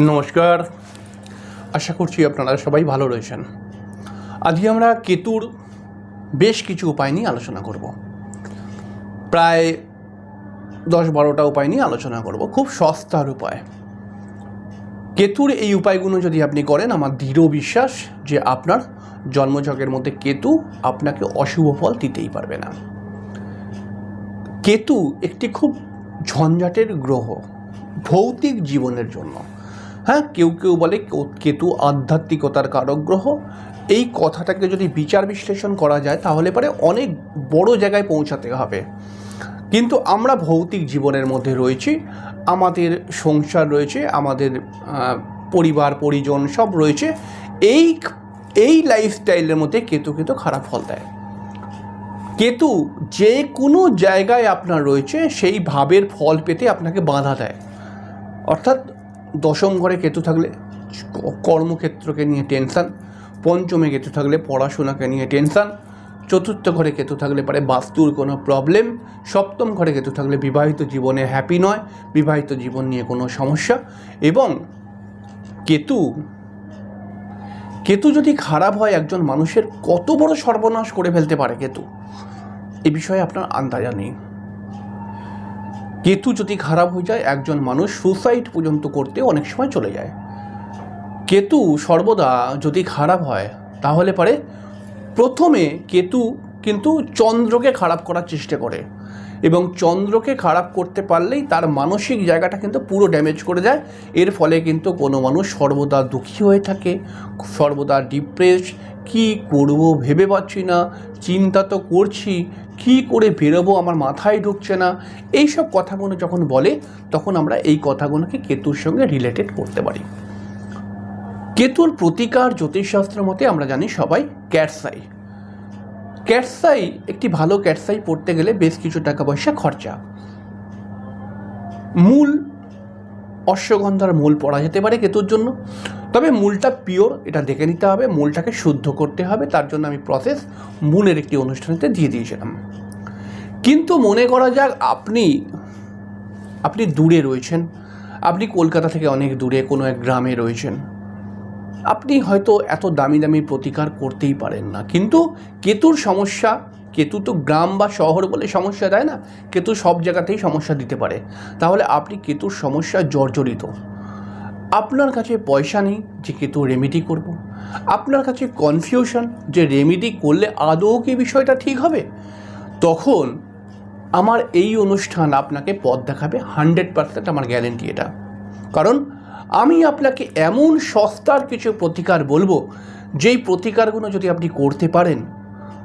নমস্কার। আশা করছি আপনারা সবাই ভালো রয়েছেন। আজকে আমরা কেতুর বেশ কিছু উপায় নিয়ে আলোচনা করব। প্রায় দশ বারোটা উপায় নিয়ে আলোচনা করব। খুব সস্তার উপায়। কেতুর এই উপায়গুলো যদি আপনি করেন, আমার দৃঢ় বিশ্বাস যে আপনার জন্মঝকের মধ্যে কেতু আপনাকে অশুভ ফল দিতেই পারবে না। কেতু একটি খুব ঝঞ্ঝাটের গ্রহ, ভৌতিক জীবনের জন্য। হ্যাঁ কেউ কেউ বলে কেতু আধ্যাত্মিকতার কারক গ্রহ এই কথাটাকে যদি বিচার বিশ্লেষণ করা যায়, তাহলে পরে অনেক বড় জায়গায় পৌঁছাতে হবে। কিন্তু আমরা ভৌতিক জীবনের মধ্যে রয়েছি, আমাদের সংসার রয়েছে, আমাদের পরিবার, পরিজন সব রয়েছে, এই এই লাইফস্টাইলের মধ্যে কেতু কিন্তু খারাপ ফল দেয়। কেতু যে কোনো জায়গায় আপনার রয়েছে, সেই ভাবের ফল পেতে আপনাকে বাধা দেয়। অর্থাৎ দশম ঘরে কেতু থাকলে কর্মক্ষেত্রকে নিয়ে টেনশান, পঞ্চমে কেতু থাকলে পড়াশোনাকে নিয়ে টেনশান, চতুর্থ ঘরে কেতু থাকলে পারে বাস্তুর কোনো প্রবলেম সপ্তম ঘরে কেতু থাকলে বিবাহিত জীবনে হ্যাপি নয়, বিবাহিত জীবন নিয়ে কোনো সমস্যা এবং কেতু কেতু যদি খারাপ হয় একজন মানুষের কত বড় সর্বনাশ করে ফেলতে পারে কেতু? এ বিষয়ে আপনার আন্দাজা নেই। কেতু যদি খারাপ হয়ে যায়, একজন মানুষ সুসাইড পর্যন্ত করতে অনেক সময় চলে যায়। কেতু সর্বদা যদি খারাপ হয়, তাহলে পারে প্রথমে কেতু কিন্তু চন্দ্রকে খারাপ করার চেষ্টা করে এবং চন্দ্রকে খারাপ করতে পারলেই তার মানসিক জায়গাটা কিন্তু পুরো ড্যামেজ করে দেয় এর ফলে কিন্তু কোনো মানুষ সর্বদা দুঃখী হয়ে থাকে, সর্বদা ডিপ্রেস কি করব ভেবে পাচ্ছি না, চিন্তা তো করছি কি করে বেরোবো? আমার মাথায় ঢুকছে না। এই সব কথাগুলো যখন বলে, তখন আমরা এই কথাগুলোকে কেতুর সঙ্গে রিলেটেড করতে পারি। কেতুর প্রতিকার জ্যোতিষশাস্ত্র মতে আমরা জানি সবাই ক্যাটসাই। ক্যাটসাই, একটি ভালো ক্যাটসাই পড়তে গেলে বেশ কিছু টাকা পয়সা খরচা। মূল অশ্বগন্ধার মূল পড়া যেতে পারে কেতুর জন্য। তবে মূলটা পিওর এটা দেখে নিতে হবে, মূলটাকে শুদ্ধ করতে হবে, তার জন্য আমি প্রসেস মূলের একটি অনুষ্ঠানেতে দিয়ে দিয়েছিলাম। কিন্তু মনে করা যাক, আপনি আপনি দূরে রয়েছেন। আপনি কলকাতা থেকে অনেক দূরে, কোনো এক গ্রামে রয়েছেন। আপনি হয়তো এত দামি দামি প্রতিকার করতেই পারেন না। কিন্তু কেতুর সমস্যা কেতু তো গ্রাম বা শহর বলে সমস্যা দেয় না? কেতু সব জায়গাতেই সমস্যা দিতে পারে। তাহলে আপনি কেতুর সমস্যা জর্জরিত। আপনার কাছে পয়সা নেই যে কেতু রেমেডি করব। আপনার কাছে কনফিউশন যে রেমেডি করলে আদৌ কি বিষয়টা ঠিক হবে? তখন আমার এই অনুষ্ঠান আপনাকে পথ দেখাবে হান্ড্রেড পার্সেন্ট আমার গ্যারেন্টি এটা। কারণ আমি আপনাকে এমন সস্তার কিছু প্রতিকার বলব, যেই প্রতিকারগুলো যদি আপনি করতে পারেন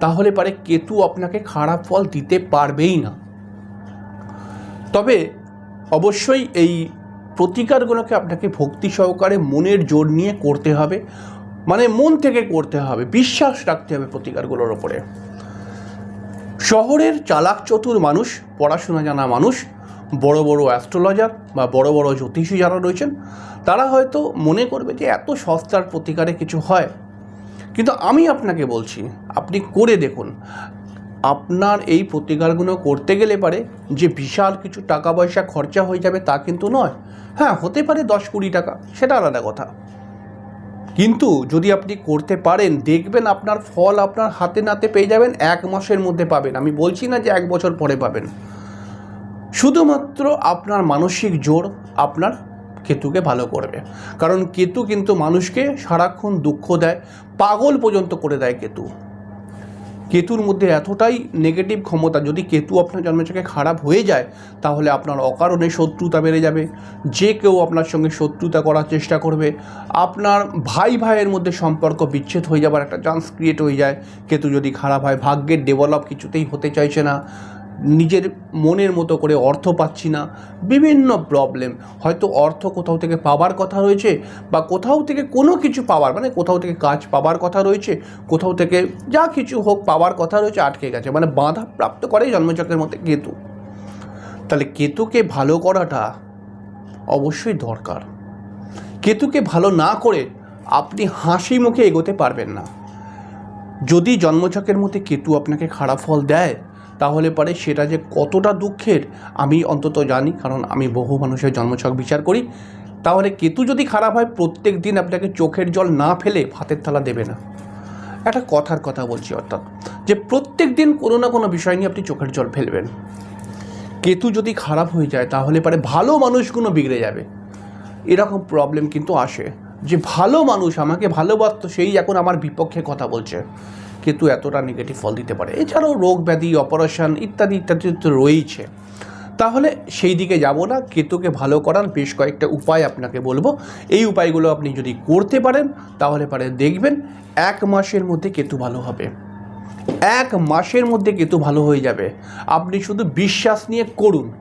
তাহলে পারে কেতু আপনাকে খারাপ ফল দিতে পারবেই না। তবে অবশ্যই এই প্রতিকারগুলোকে আপনাকে ভক্তি সহকারে মনের জোর নিয়ে করতে হবে। মানে মন থেকে করতে হবে, বিশ্বাস রাখতে হবে প্রতিকারগুলোর ওপরে। শহরের চালাক চতুর মানুষ, পড়াশোনা জানা মানুষ, বড় বড় অ্যাস্ট্রোলজার বা বড় বড় জ্যোতিষী যারা রয়েছেন, তারা হয়তো মনে করবে যে এত সস্তার প্রতিকারে কিছু হয়। কিন্তু আমি আপনাকে বলছি, আপনি করে দেখুন। আপনার এই প্রতিকারগুলো করতে গেলে পারে যে বিশাল কিছু টাকা পয়সা খরচা হয়ে যাবে তা কিন্তু নয়। হ্যাঁ হতে পারে দশ কুড়ি টাকা, সেটা আলাদা কথা। কিন্তু যদি আপনি করতে পারেন, দেখবেন আপনার ফল আপনার হাতে নাতে পেয়ে যাবেন, এক মাসের মধ্যে পাবেন। আমি বলছি না যে এক বছর পরে পাবেন। শুধুমাত্র আপনার মানসিক জোর, আপনার কেতুকে ভালো করবে। কারণ কেতু কিন্তু মানুষকে সারাক্ষণ দুঃখ দেয়, পাগল পর্যন্ত করে দেয় কেতু। কেতুর মধ্যে এতটাই নেগেটিভ ক্ষমতা, যদি কেতু আপনার জন্মচকে খারাপ হয়ে যায়, তাহলে আপনার অকারণে শত্রুতা বেড়ে যাবে। যে কেউ আপনার সঙ্গে শত্রুতা করার চেষ্টা করবে। আপনার ভাই ভাইয়ের মধ্যে সম্পর্ক বিচ্ছেদ হয়ে যাবার একটা চান্স ক্রিয়েট হয়ে যায়। কেতু যদি খারাপ হয়, ভাগ্যের ডেভেলপ কিছুতেই হতে চাইছে না। নিজের মনের মতো করে অর্থ পাচ্ছি না। বিভিন্ন প্রবলেম হয়তো অর্থ কোথাও থেকে পাবার কথা রয়েছে বা কোথাও থেকে কোনো কিছু পাওয়ার মানে কোথাও থেকে কাজ পাবার কথা রয়েছে, কোথাও থেকে যা কিছু হোক পাওয়ার কথা রয়েছে, আটকে গেছে। মানে বাধা প্রাপ্ত করে জন্মচক্রের মধ্যে কেতু। তাহলে কেতুকে ভালো করাটা অবশ্যই দরকার। কেতুকে ভালো না করে আপনি হাসি মুখে এগোতে পারবেন না। যদি জন্মছকের মধ্যে কেতু আপনাকে খারাপ ফল দেয় তাহলে পরে সেটা যে কতটা দুঃখের, আমি অন্তত জানি, কারণ আমি বহু মানুষের জন্মছক বিচার করি। তাহলে কেতু যদি খারাপ হয়, প্রত্যেক দিন আপনাকে চোখের জল না ফেলে ভাতের থালা দেবে না। একটা কথার কথা বলছি অর্থাৎ, যে প্রত্যেক দিন কোনো না কোনো বিষয় নিয়ে আপনি চোখের জল ফেলবেন। কেতু যদি খারাপ হয়ে যায়, তাহলে পরে ভালো মানুষগুলো বিগড়ে যাবে। এরকম প্রবলেম কিন্তু আসে। যে ভালো মানুষ আমাকে ভালোবাসতো, সেই এখন আমার বিপক্ষে কথা বলছে। কেতু এতটা নেগেটিভ ফল দিতে পারে। এছাড়াও রোগ ব্যাধি অপারেশন ইত্যাদি ইত্যাদি তো রয়েইছে তাহলে সেই দিকে যাব না। কেতুকে ভালো করার বেশ কয়েকটা উপায় আপনাকে বলব। এই উপায়গুলো আপনি যদি করতে পারেন, তাহলে পারে দেখবেন এক মাসের মধ্যে কেতু ভালো হবে। এক মাসের মধ্যে কেতু ভালো হয়ে যাবে। আপনি শুধু বিশ্বাস নিয়ে করুন।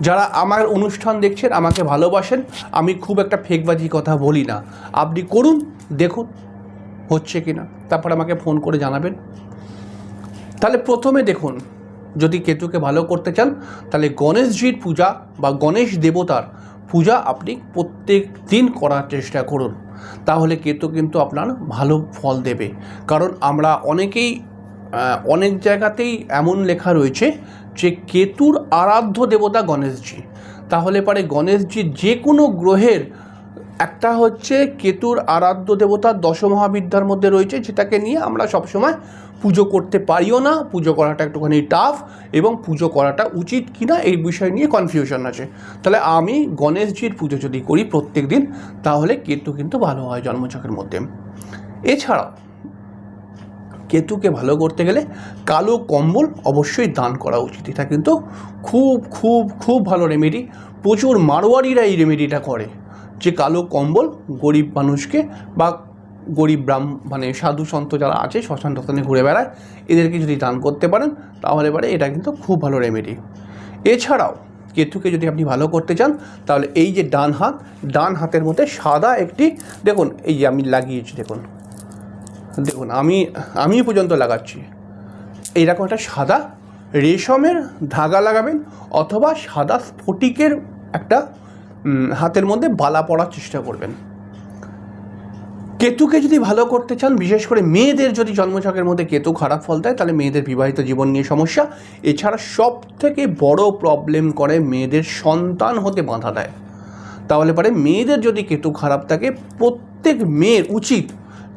যারা আমার অনুষ্ঠান দেখছেন, আমাকে ভালোবাসেন, আমি খুব একটা ফেকবাজি কথা বলি না। আপনি করুন, দেখুন হচ্ছে কি না? তারপর আমাকে ফোন করে জানাবেন। তাহলে প্রথমে দেখুন, যদি কেতুকে ভালো করতে চান, তাহলে গণেশজির পূজা বা গণেশ দেবতার পূজা আপনি প্রত্যেক দিন করার চেষ্টা করুন। তাহলে কেতু কিন্তু আপনার ভালো ফল দেবে। কারণ আমরা অনেকেই অনেক জায়গাতেই এমন লেখা রয়েছে যে কেতুর আরাধ্য দেবতা গণেশজি। তাহলে পারে গণেশজি যে কোনো গ্রহের একটা হচ্ছে কেতুর আরাধ্য দেবতা দশমহাবিদ্যার মধ্যে রয়েছে, যেটাকে নিয়ে আমরা সবসময় পুজো করতে পারিও না, পুজো করাটা একটুখানি টাফ এবং পুজো করাটা উচিত কিনা এই বিষয় নিয়ে কনফিউশন আছে। তাহলে আমি গণেশজির পুজো যদি করি প্রত্যেক দিন, তাহলে কেতু কিন্তু ভালো হয় জন্মচকের মধ্যে। এছাড়াও, কেতুকে ভালো করতে গেলে কালো কম্বল অবশ্যই দান করা উচিত। এটা কিন্তু খুব খুব খুব ভালো রেমেডি প্রচুর মারোয়ারিরা এই রেমেডিটা করে। যে কালো কম্বল গরিব মানুষকে বা গরিব ব্রাহ্ম মানে সাধু সন্ত যারা আছে, শ্মশান টশানে ঘুরে বেড়ায়, এদেরকে যদি দান করতে পারেন, তাহলে এবারে এটা কিন্তু খুব ভালো রেমেডি এছাড়াও, কেতুকে যদি আপনি ভালো করতে চান, তাহলে এই যে ডান হাত, ডান হাতের মধ্যে সাদা একটি, দেখুন, এই যে আমি লাগিয়েছি, দেখুন। দেখুন, আমি আমি পর্যন্ত লাগাচ্ছি। এইরকম একটা সাদা রেশমের ধাগা লাগাবেন, অথবা সাদা স্ফটিকের একটা হাতের মধ্যে বালা পড়ার চেষ্টা করবেন। কেতুকে যদি ভালো করতে চান, বিশেষ করে মেয়েদের যদি জন্মছকের মধ্যে কেতু খারাপ ফল দেয়, তাহলে মেয়েদের বিবাহিত জীবন নিয়ে সমস্যা। এছাড়া সব থেকে বড় প্রবলেম করে মেয়েদের সন্তান হতে বাধা দেয়। তাহলে পরে মেয়েদের যদি কেতু খারাপ থাকে, প্রত্যেক মেয়ের উচিত,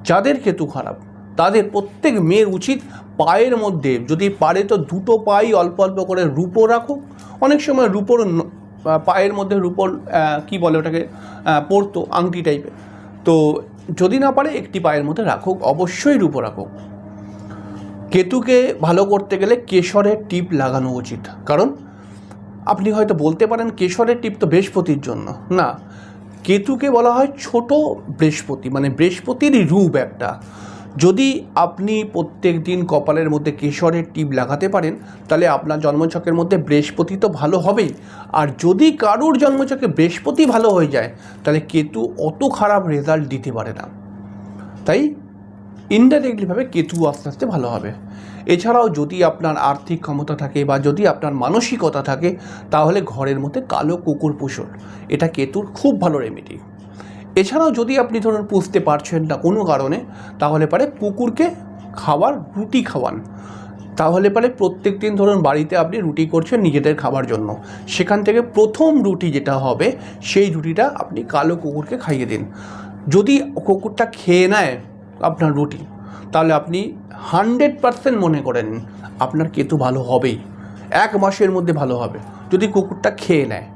যাদের কেতু খারাপ, তাদের প্রত্যেক মেয়ের উচিত পায়ের মধ্যে, যদি পারে তো দুটো পাই অল্প অল্প করে রূপো রাখুক। অনেক সময় রূপোর পায়ের মধ্যে রূপোর কি বলে ওটাকে পরতো, আংটি টাইপের তো যদি না পারে, একটি পায়ের মধ্যে রাখুক, অবশ্যই রূপো রাখুক। কেতুকে ভালো করতে গেলে কেশরের টিপ লাগানো উচিত। কারণ আপনি হয়তো বলতে পারেন, কেশরের টিপ তো বৃহস্পতির জন্য। না, কেতুকে বলা হয় ছোট বৃহস্পতি মানে বৃহস্পতির রূপ একটা। যদি আপনি প্রত্যেক দিন কপালের মধ্যে কেশরের টিপ লাগাতে পারেন, তাহলে আপনার জন্মছকের মধ্যে বৃহস্পতি তো ভালো হবেই। আর যদি কারুর জন্মছকে বৃহস্পতি ভালো হয়ে যায়, তাহলে কেতু অত খারাপ রেজাল্ট দিতে পারে না। তাই ইনডাইরেক্টলিভাবে কেতু আস্তে আস্তে ভালো হবে। এছাড়াও যদি আপনার আর্থিক ক্ষমতা থাকে বা যদি আপনার মানসিকতা থাকে, তাহলে ঘরের মধ্যে কালো কুকুর পুষুন এটা কেতুর খুব ভালো রেমেডি এছাড়াও যদি আপনি ধরুন পুষতে পারছেন না কোনো কারণে, তাহলে পারে কুকুরকে খাবার রুটি খাওয়ান। তাহলে পারে প্রত্যেক দিন ধরুন বাড়িতে আপনি রুটি করছেন নিজেদের খাবার জন্য। সেখান থেকে প্রথম রুটি যেটা হবে, সেই রুটিটা আপনি কালো কুকুরকে খাইয়ে দিন। যদি কুকুরটা খেয়ে নেয় আপনার রুটি, তাহলে আপনি হান্ড্রেড পারসেন্ট মনে করেন আপনার কেতু ভালো হবেই। এক মাসের মধ্যে ভালো হবে। যদি কুকুরটা খেয়ে নেয়।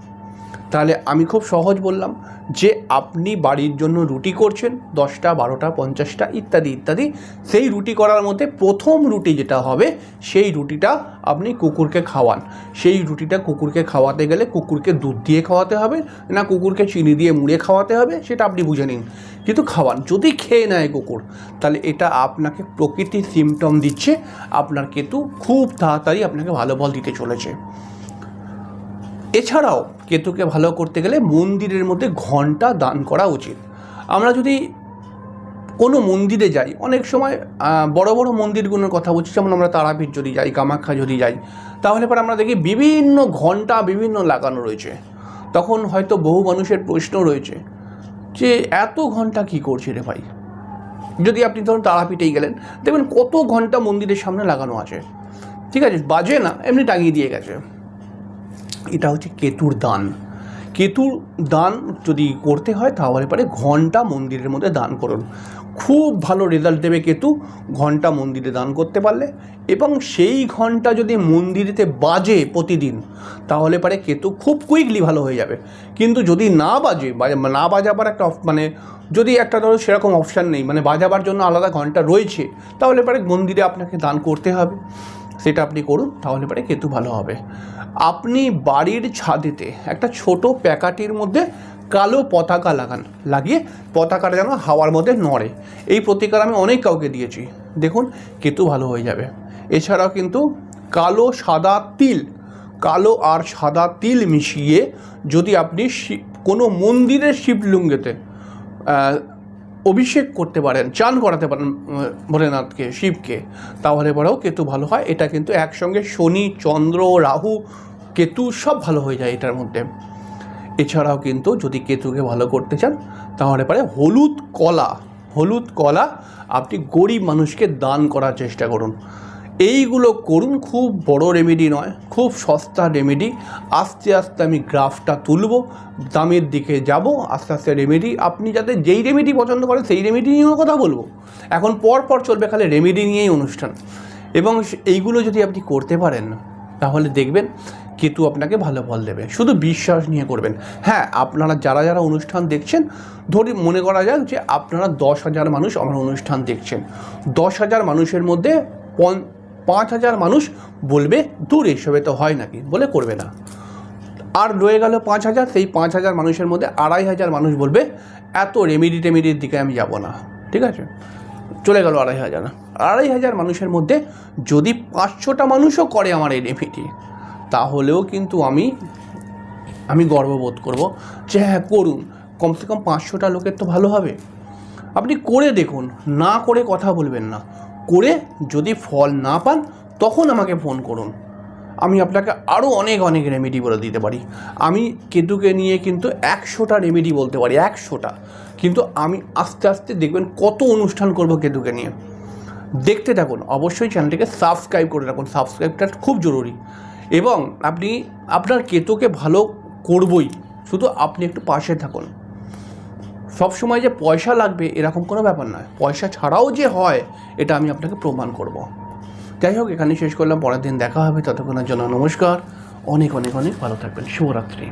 তাহলে আমি খুব সহজ বললাম যে আপনি বাড়ির জন্য রুটি করছেন, দশটা, বারোটা, পঞ্চাশটা, ইত্যাদি ইত্যাদি। সেই রুটি করার মধ্যে প্রথম রুটি যেটা হবে, সেই রুটিটা আপনি কুকুরকে খাওয়ান। সেই রুটিটা কুকুরকে খাওয়াতে গেলে কুকুরকে দুধ দিয়ে খাওয়াতে হবে, না কুকুরকে চিনি দিয়ে মুড়ে খাওয়াতে হবে, সেটা আপনি বুঝে নিন। কিন্তু খাওয়ান, যদি খেয়ে নেয় কুকুর, তাহলে এটা আপনাকে প্রকৃতির সিমটম দিচ্ছে, আপনার কেতু খুব তাড়াতাড়ি আপনাকে ভালো ফল দিতে চলেছে। এছাড়াও কেতুকে ভালো করতে গেলে মন্দিরের মধ্যে ঘণ্টা দান করা উচিত। আমরা যদি কোনো মন্দিরে যাই, অনেক সময় বড় বড় মন্দিরগুলোর কথা বলছি, যেমন আমরা তারাপীঠ যদি যাই, কামাখ্যা যদি যাই, তাহলে পরে আমরা দেখি বিভিন্ন ঘণ্টা বিভিন্ন লাগানো রয়েছে। তখন হয়তো বহু মানুষের প্রশ্ন রয়েছে যে, এত ঘণ্টা কি করছে রে ভাই? যদি আপনি ধরুন তারাপীঠেই গেলেন, দেখবেন কত ঘণ্টা মন্দিরের সামনে লাগানো আছে। ঠিক আছে, বাজে না, এমনি টাঙিয়ে দিয়ে গেছে। এটা হচ্ছে কেতুর দান। কেতুর দান যদি করতে হয় তাহলে পরে ঘণ্টা মন্দিরের মধ্যে দান করুন। খুব ভালো রেজাল্ট দেবে কেতু ঘণ্টা মন্দিরে দান করতে পারলে। এবং সেই ঘণ্টা যদি মন্দিরেতে বাজে প্রতিদিন, তাহলে পারে কেতু খুব কুইকলি ভালো হয়ে যাবে। কিন্তু যদি না বাজে না বাজাবার একটা মানে যদি একটা ধরো সেরকম অপশান নেই মানে বাজাবার জন্য আলাদা ঘণ্টা রয়েছে, তাহলে পরে মন্দিরে আপনাকে দান করতে হবে। সেটা আপনি করুন, তাহলে পরে কেতু ভালো হবে। আপনি বাড়ির ছাদেতে একটা ছোট প্যাকাটির মধ্যে কালো পতাকা লাগান, লাগিয়ে পতাকাটা যেন হাওয়ার মধ্যে নড়ে। এই প্রতিকার আমি অনেক কাউকে দিয়েছি। দেখুন কেতু ভালো হয়ে যাবে। এছাড়াও কিন্তু কালো সাদা তিল, কালো আর সাদা তিল মিশিয়ে যদি আপনি কোনো মন্দিরের শিবলিঙ্গেতে অভিষেক করতে পারেন, চান করাতে পারেন ভোলেনাথকে, শিবকে, তাহলে পরেও কেতু ভালো হয়। এটা কিন্তু একসঙ্গে শনি, চন্দ্র, রাহু, কেতু সব ভালো হয়ে যায় এটার মধ্যে। এছাড়াও কিন্তু যদি কেতুকে ভালো করতে চান, তাহলে পরে হলুদ কলা হলুদ কলা আপনি গরিব মানুষকে দান করার চেষ্টা করুন। এইগুলো করুন, খুব বড় রেমেডি নয়, খুব সস্তা রেমেডি আস্তে আস্তে আমি গ্রাফটা তুলব, দামের দিকে যাব, আস্তে আস্তে রেমেডি আপনি যাতে যেই রেমেডি পছন্দ করেন, সেই রেমেডি নিয়েও কথা বলব। এখন পর পর চলবে খালি রেমেডি নিয়েই অনুষ্ঠান। এবং এইগুলো যদি আপনি করতে পারেন, তাহলে দেখবেন কেতু আপনাকে ভালো ফল দেবে। শুধু বিশ্বাস নিয়ে করবেন। হ্যাঁ আপনারা যারা যারা অনুষ্ঠান দেখছেন, ধরি, মনে করা যাক যে আপনারা দশ হাজার মানুষ আমার অনুষ্ঠান দেখছেন। দশ হাজার মানুষের মধ্যে পন- পাঁচ হাজার মানুষ বলবে, দূর এসবে তো হয় নাকি? বলে করবে না। আর রয়ে গেল পাঁচ হাজার, সেই পাঁচ হাজার মানুষের মধ্যে আড়াই হাজার মানুষ বলবে, এত রেমিডি টেমিডির দিকে আমি যাব না। ঠিক আছে? চলে গেল আড়াই হাজার। আড়াই হাজার মানুষের মধ্যে যদি পাঁচশোটা মানুষও করে আমার এই রেমিডি, তাহলেও কিন্তু আমি আমি গর্ববোধ করব যে হ্যাঁ করুন। কমসে কম পাঁচশোটা লোকের তো ভালো হবে। আপনি করে দেখুন, না করে কথা বলবেন না। করে যদি ফল না পান, তখন আমাকে ফোন করুন। আমি আপনাকে আরও অনেক অনেক রেমেডি বলে দিতে পারি। আমি কেতুকে নিয়ে কিন্তু একশোটা রেমেডি বলতে পারি, একশোটা। কিন্তু আমি আস্তে আস্তে দেখবেন কত অনুষ্ঠান করব কেতুকে নিয়ে। দেখতে থাকুন, অবশ্যই চ্যানেলটিকে সাবস্ক্রাইব করে রাখুন। সাবস্ক্রাইবটা খুব জরুরি। এবং আপনি, আপনার কেতুকে ভালো করবই। শুধু আপনি একটু পাশে থাকুন। সব সময় যে পয়সা লাগবে এরকম কোনো ব্যাপার নয়। পয়সা ছাড়াও যে হয়, এটা আমি আপনাকে প্রমাণ করব। যাই হোক এখানে শেষ করলাম। পরের দিন দেখা হবে। ততক্ষণের জন্য নমস্কার। অনেক অনেক অনেক ভালো থাকবেন। শুভরাত্রি।